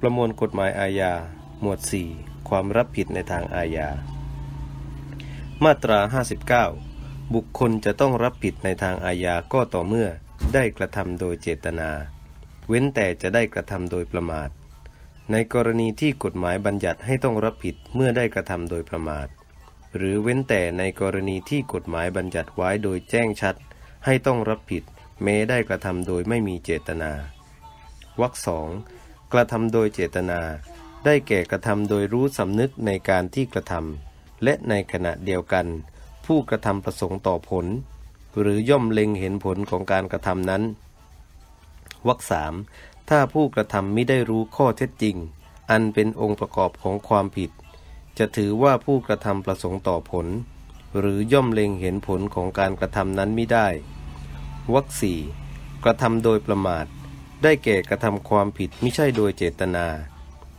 ประมวลกฎหมายอาญา หมวด 4 ความรับผิดในทางอาญา มาตรา 59 บุคคลจะต้องรับผิดในทางอาญาก็ต่อเมื่อได้กระทำโดยเจตนา เว้นแต่จะได้กระทำโดยประมาท ในกรณีที่กฎหมายบัญญัติให้ต้องรับผิดเมื่อได้กระทำโดยประมาท หรือเว้นแต่ในกรณีที่กฎหมายบัญญัติไว้โดยแจ้งชัด ให้ต้องรับผิดแม้ได้กระทำโดยไม่มีเจตนาวรรคสอง กระทำโดยเจตนา ได้แก่กระทำโดยรู้สำนึกในการที่กระทำและในขณะเดียวกัน ผู้กระทำประสงค์ต่อผล หรือย่อมเล็งเห็นผลของการกระทำนั้นวรรคสามถ้าผู้กระทำไม่ได้รู้ข้อเท็จจริง อันเป็นองค์ประกอบของความผิด จะถือว่าผู้กระทำประสงค์ต่อผล หรือย่อมเล็งเห็นผลของการกระทำนั้นไม่ได้วรรคสี่กระทำโดยประมาท ได้แก่กระทำความผิดไม่ใช่โดยเจตนา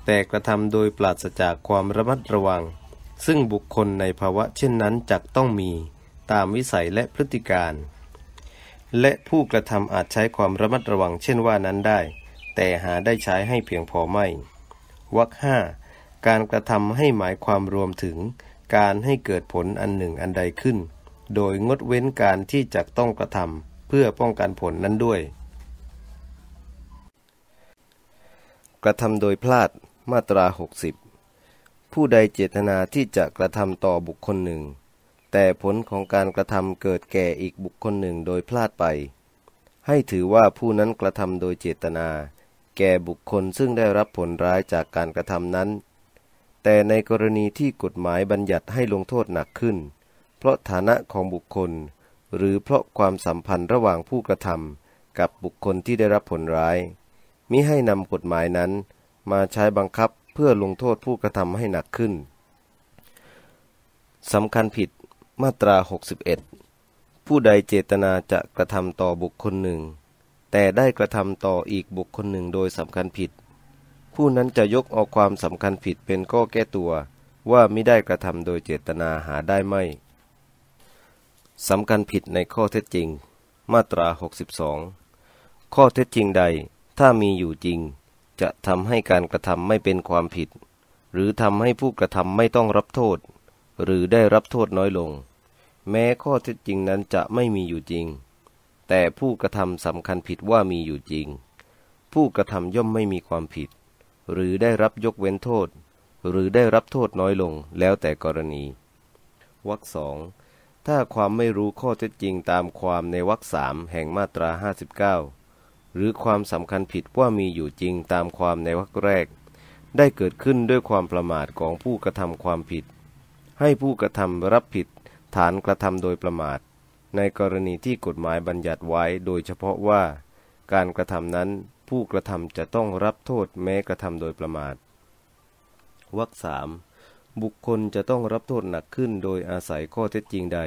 แต่กระทำโดยปราศจากความระมัดระวัง ซึ่งบุคคลในภาวะเช่นนั้นจักต้องมี ตามวิสัยและพฤติการ และผู้กระทำอาจใช้ความระมัดระวังเช่นว่านั้นได้ แต่หาได้ใช้ให้เพียงพอไม่วรรคห้าการกระทำให้หมายความรวมถึง การให้เกิดผลอันหนึ่งอันใดขึ้น โดยงดเว้นการที่จะต้องกระทำเพื่อป้องกันผลนั้นด้วย กระทำโดยพลาดมาตรา 60 ผู้ใดเจตนาที่จะกระทำต่อบุคคลหนึ่ง แต่ผลของการกระทำเกิดแก่อีกบุคคลหนึ่งโดยพลาดไป ให้ถือว่าผู้นั้นกระทำโดยเจตนา แก่บุคคลซึ่งได้รับผลร้ายจากการกระทำนั้น แต่ในกรณีที่กฎหมายบัญญัติให้ลงโทษหนักขึ้น เพราะฐานะของบุคคล หรือเพราะความสัมพันธ์ระหว่างผู้กระทำกับบุคคลที่ได้รับผลร้าย มิให้นำกฎหมายนั้น มาใช้บังคับเพื่อลงโทษผู้กระทำให้หนักขึ้นสำคัญผิดมาตรา 61 ผู้ใดเจตนาจะกระทำต่อบุคคลหนึ่ง แต่ได้กระทำต่ออีกบุคคลหนึ่งโดยสำคัญผิด ผู้นั้นจะยกเอาความสำคัญผิดเป็นข้อแก้ตัวว่าไม่ได้กระทำโดยเจตนาหาได้ไม่สำคัญผิดในข้อเท็จจริง มาตรา 62 ข้อเท็จจริงใด ถ้ามีอยู่จริง จะทำให้การกระทำไม่เป็นความผิด หรือทำให้ผู้กระทำไม่ต้องรับโทษ หรือได้รับโทษน้อยลง แม้ข้อเท็จจริงนั้นจะไม่มีอยู่จริง แต่ผู้กระทำสำคัญผิดว่ามีอยู่จริง ผู้กระทำย่อมไม่มีความผิด หรือได้รับยกเว้นโทษ หรือได้รับโทษน้อยลงแล้วแต่กรณีวรรคสองถ้าความไม่รู้ข้อเท็จจริงตามความในวรรคสามแห่งมาตรา 59 หรือความสำคัญผิดว่ามีอยู่จริงตามความในวรรคแรก ได้เกิดขึ้นด้วยความประมาทของผู้กระทำความผิด ให้ผู้กระทำรับผิดฐานกระทำโดยประมาท ในกรณีที่กฎหมายบัญญัติไว้โดยเฉพาะว่า การกระทำนั้นผู้กระทำจะต้องรับโทษแม้กระทำโดยประมาทวรรคสามบุคคลจะต้องรับโทษหนักขึ้นโดยอาศัยข้อเท็จจริงใด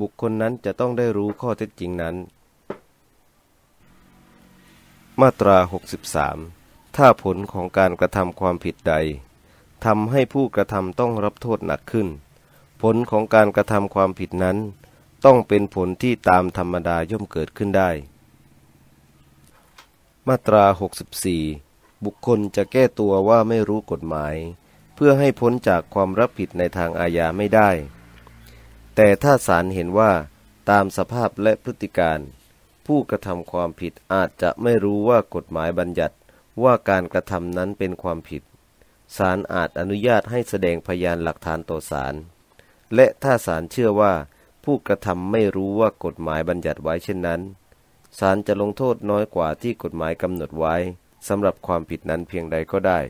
บุคคลนั้นจะต้องได้รู้ข้อเท็จจริงนั้น มาตรา 63 ถ้าผลของการกระทำความผิดใดทำให้ผู้กระทำต้องรับโทษหนักขึ้น ผลของการกระทำความผิดนั้น ต้องเป็นผลที่ตามธรรมดาย่อมเกิดขึ้นได้ มาตรา 64 บุคคลจะแก้ตัวว่าไม่รู้กฎหมาย เพื่อให้พ้นจากความรับผิดในทางอาญาไม่ได้ แต่ถ้าศาลเห็นว่าตามสภาพและพฤติการ ผู้กระทำความผิดอาจจะไม่รู้ว่ากฎหมายบัญญัติว่าการกระทำนั้นเป็นความผิดศาลอาจอนุญาตให้แสดงพยานหลักฐานต่อศาลและถ้าศาลเชื่อว่าผู้กระทำไม่รู้ว่ากฎหมายบัญญัติไว้เช่นนั้นศาลจะลงโทษน้อยกว่าที่กฎหมายกำหนดไว้สำหรับความผิดนั้นเพียงใดก็ได้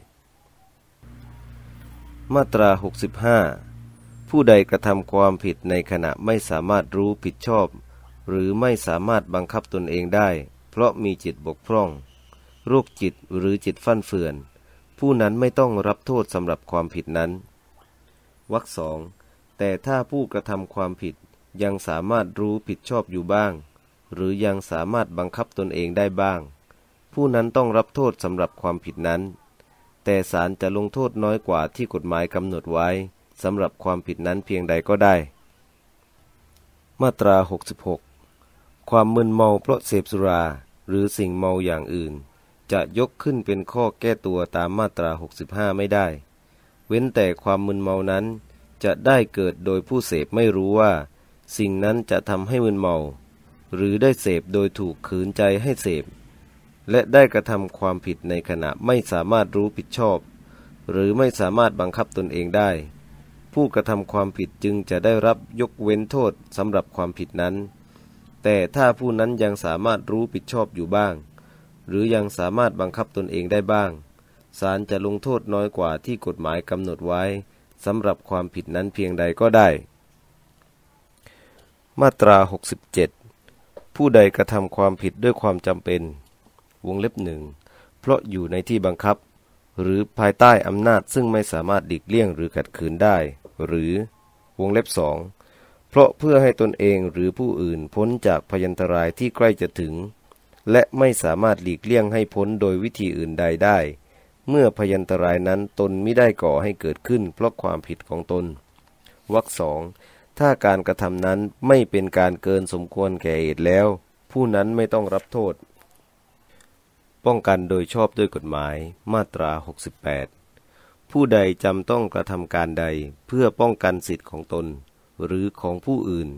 มาตรา 65 ผู้ใดกระทำความผิดในขณะไม่สามารถรู้ผิดชอบ หรือไม่สามารถบังคับตนเองได้ เพราะมีจิตบกพร่อง โรคจิตหรือจิตฟั่นเฟือน ผู้นั้นไม่ต้องรับโทษสำหรับความผิดนั้นวรรคสองแต่ถ้าผู้กระทำความผิดยังสามารถรู้ผิดชอบอยู่บ้าง หรือยังสามารถบังคับตนเองได้บ้าง ผู้นั้นต้องรับโทษสำหรับความผิดนั้น แต่ศาลจะลงโทษน้อยกว่าที่กฎหมายกำหนดไว้สำหรับความผิดนั้นเพียงใดก็ได้ มาตรา 66 ความมึนเมาเพราะเสพสุรา หรือสิ่งเมาอย่างอื่น จะยกขึ้นเป็นข้อแก้ตัวตามมาตรา 65 ไม่ได้ เว้นแต่ความมึนเมานั้น จะได้เกิดโดยผู้เสพไม่รู้ว่า สิ่งนั้นจะทำให้มึนเมา หรือได้เสพโดยถูกขืนใจให้เสพ และได้กระทำความผิดในขณะไม่สามารถรู้ผิดชอบ หรือไม่สามารถบังคับตนเองได้ ผู้กระทำความผิดจึงจะได้รับยกเว้นโทษสำหรับความผิดนั้น แต่ถ้าผู้นั้นยังสามารถรู้ผิดชอบอยู่บ้าง หรือยังสามารถบังคับตนเองได้บ้างศาลจะลงโทษน้อยกว่าที่กฎหมายกำหนดไว้สำหรับความผิดนั้นเพียงใดก็ได้ มาตรา 67 ผู้ใดกระทำความผิดด้วยความจำเป็น วงเล็บหนึ่งเพราะอยู่ในที่บังคับ หรือภายใต้อำนาจซึ่งไม่สามารถดิกเลี่ยงหรือขัดขืนได้ หรือวงเล็บสอง เพราะเพื่อให้ตนเองหรือผู้อื่นพ้นจากพยันตรายที่ใกล้จะถึง และไม่สามารถหลีกเลี่ยงให้พ้นโดยวิธีอื่นใดได้ เมื่อพยันตรายนั้นตนไม่ได้ก่อให้เกิดขึ้น เพราะความผิดของตนวรรคสองถ้าการกระทำนั้นไม่เป็นการเกินสมควรแก่เหตุแล้ว ผู้นั้นไม่ต้องรับโทษ ป้องกันโดยชอบด้วยกฎหมายมาตรา 68 ผู้ใดจำต้องกระทำการใดเพื่อป้องกันสิทธิของตน หรือของผู้อื่น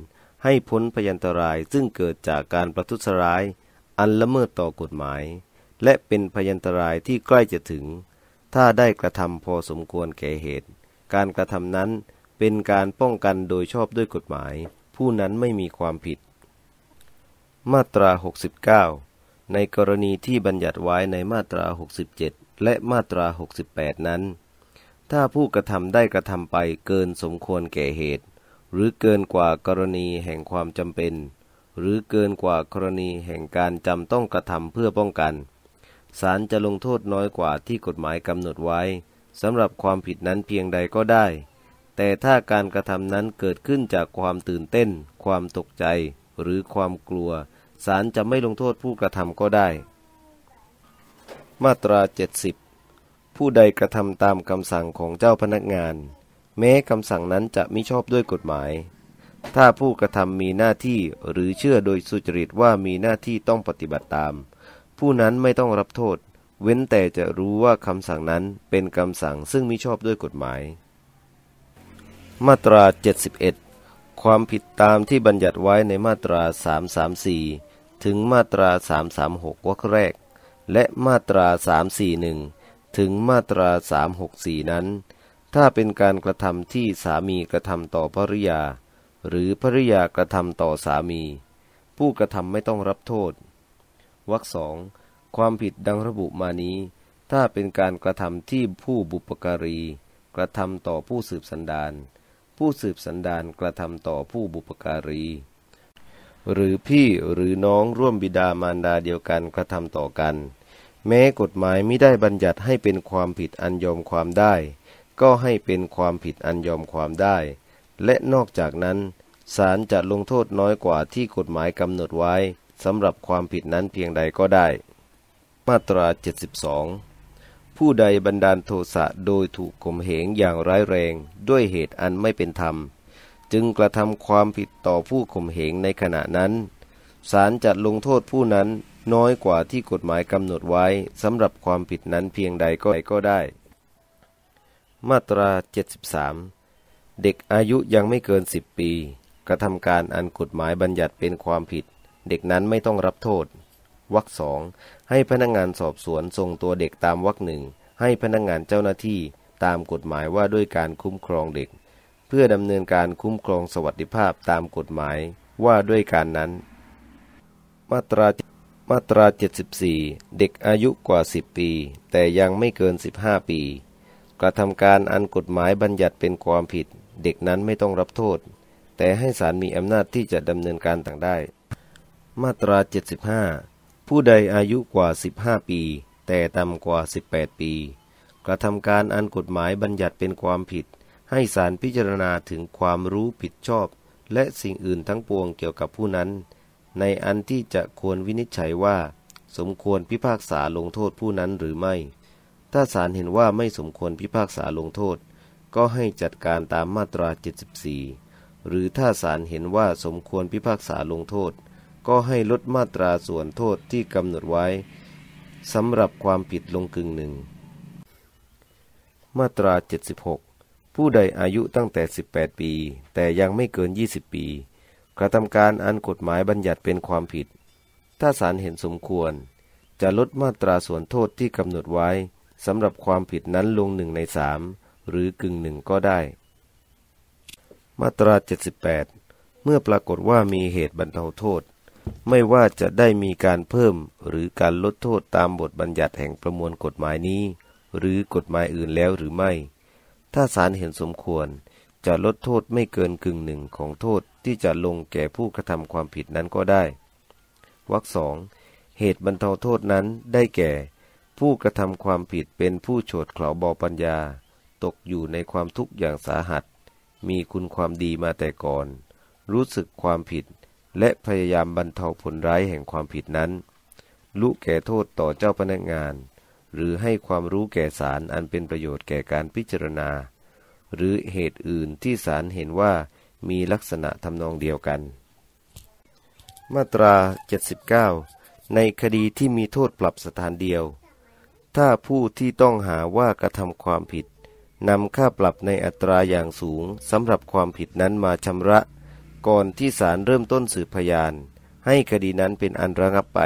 ให้พ้นพยันตรายซึ่งเกิดจากการประทุษร้าย อันละเมิดต่อกฎหมาย และเป็นพยันตรายที่ใกล้จะถึง ถ้าได้กระทำพอสมควรแก่เหตุ การกระทำนั้นเป็นการป้องกันโดยชอบด้วยกฎหมาย ผู้นั้นไม่มีความผิด มาตรา 69 ในกรณีที่บัญญัติไว้ในมาตรา 67 และมาตรา 68 นั้นถ้าผู้กระทำได้กระทำไปเกินสมควรแก่เหตุ หรือเกินกว่ากรณีแห่งความจำเป็น หรือเกินกว่ากรณีแห่งการจำต้องกระทำเพื่อป้องกันศาลจะลงโทษน้อยกว่าที่กฎหมายกำหนดไว้สำหรับความผิดนั้นเพียงใดก็ได้ แต่ถ้าการกระทำนั้นเกิดขึ้นจากความตื่นเต้น ความตกใจ หรือความกลัวศาลจะไม่ลงโทษผู้กระทำก็ได้ มาตรา 70 ผู้ใดกระทำตามคำสั่งของเจ้าพนักงาน แม้คำสั่งนั้นจะมิชอบด้วยกฎหมาย ถ้าผู้กระทำมีหน้าที่หรือเชื่อโดยสุจริตว่ามีหน้าที่ต้องปฏิบัติตาม ผู้นั้นไม่ต้องรับโทษ เว้นแต่จะรู้ว่าคำสั่งนั้นเป็นคำสั่งซึ่งมิชอบด้วยกฎหมาย มาตรา 71 ความผิดตามที่บัญญัติไว้ในมาตรา 334 ถึงมาตรา 336 วรรคแรก และมาตรา 341 ถึงมาตรา 364 นั้น ถ้าเป็นการกระทำที่สามีกระทำต่อภริยา หรือภริยากระทำต่อสามี ผู้กระทำไม่ต้องรับโทษวรรคสองความผิดดังระบุมานี้ ถ้าเป็นการกระทำที่ผู้บุปการี กระทำต่อผู้สืบสันดานผู้สืบสันดานกระทำต่อผู้บุปการี หรือพี่หรือน้องร่วมบิดามารดาเดียวกันกระทำต่อกัน แม้กฎหมายไม่ได้บัญญัติให้เป็นความผิดอันยอมความได้ ก็ให้เป็นความผิดอันยอมความได้ และนอกจากนั้นศาลจะลงโทษน้อยกว่าที่กฎหมายกำหนดไว้สำหรับความผิดนั้นเพียงใดก็ได้ มาตรา 72 ผู้ใดบันดาลโทสะโดยถูกข่มเหงอย่างร้ายแรงด้วยเหตุอันไม่เป็นธรรม จึงกระทำความผิดต่อผู้ข่มเหงในขณะนั้นศาลจะลงโทษผู้นั้นน้อยกว่าที่กฎหมายกำหนดไว้สำหรับความผิดนั้นเพียงใดก็ได้ มาตรา 73 เด็กอายุยังไม่เกินสิบปี กระทำการอันกฎหมายบัญญัติเป็นความผิด เด็กนั้นไม่ต้องรับโทษวรรคสองให้พนักงงานสอบสวนส่งตัวเด็กตามวรรคหนึ่งให้พนักงงานเจ้าหน้าที่ตามกฎหมายว่าด้วยการคุ้มครองเด็ก เพื่อดำเนินการคุ้มครองสวัสดิภาพตามกฎหมายว่าด้วยการนั้น มาตรามาตรา 74 เด็กอายุกว่า 10 ปี แต่ยังไม่เกิน 15 ปี กระทำการอันกฎหมายบัญญัติเป็นความผิด เด็กนั้นไม่ต้องรับโทษ แต่ให้ศาลมีอำนาจที่จะดำเนินการต่างได้ มาตรา 75 ผู้ใดอายุกว่า 15 ปี แต่ต่ำกว่า 18 ปี กระทำการอันกฎหมายบัญญัติเป็นความผิด ให้ศาลพิจารณาถึงความรู้ผิดชอบ และสิ่งอื่นทั้งปวงเกี่ยวกับผู้นั้น ในอันที่จะควรวินิจฉัยว่า สมควรพิพากษาลงโทษผู้นั้นหรือไม่ ถ้าศาลเห็นว่าไม่สมควรพิพากษาลงโทษ ก็ให้จัดการตามมาตรา 74 หรือถ้าศาลเห็นว่าสมควรพิพากษาลงโทษ ก็ให้ลดมาตราส่วนโทษที่กำหนดไว้สำหรับความผิดลงกึ่งหนึ่ง มาตรา 76 ผู้ใดอายุตั้งแต่ 18 ปี แต่ยังไม่เกิน 20 ปี กระทำการอันกฎหมายบัญญัติเป็นความผิด ถ้าศาลเห็นสมควร จะลดมาตราส่วนโทษที่กำหนดไว้ สำหรับความผิดนั้นลงหนึ่งในสามหรือกึ่งหนึ่งก็ได้ มาตรา 78 เมื่อปรากฏว่ามีเหตุบรรเทาโทษ ไม่ว่าจะได้มีการเพิ่มหรือการลดโทษตามบทบัญญัติแห่งประมวลกฎหมายนี้ หรือกฎหมายอื่นแล้วหรือไม่ ถ้าศาลเห็นสมควรจะลดโทษไม่เกินกึ่งหนึ่งของโทษที่จะลงแก่ผู้กระทำความผิดนั้นก็ได้ วรรคสองเหตุบรรเทาโทษนั้นได้แก่ ผู้กระทำความผิดเป็นผู้โฉดเขลาบอปัญญา ตกอยู่ในความทุกข์อย่างสาหัส มีคุณความดีมาแต่ก่อน รู้สึกความผิด และพยายามบรรเทาผลร้ายแห่งความผิดนั้นรู้แก่โทษต่อเจ้าพนักงาน หรือให้ความรู้แก่ศาลอันเป็นประโยชน์แก่การพิจารณา หรือเหตุอื่นที่ศาลเห็นว่ามีลักษณะทำนองเดียวกัน มาตรา 79 ในคดีที่มีโทษปรับสถานเดียว ถ้าผู้ที่ต้องหาว่ากระทำความผิดนำค่าปรับในอัตราอย่างสูงสำหรับความผิดนั้นมาชำระ ก่อนที่ศาลเริ่มต้นสืบพยาน ให้คดีนั้นเป็นอันระงับไป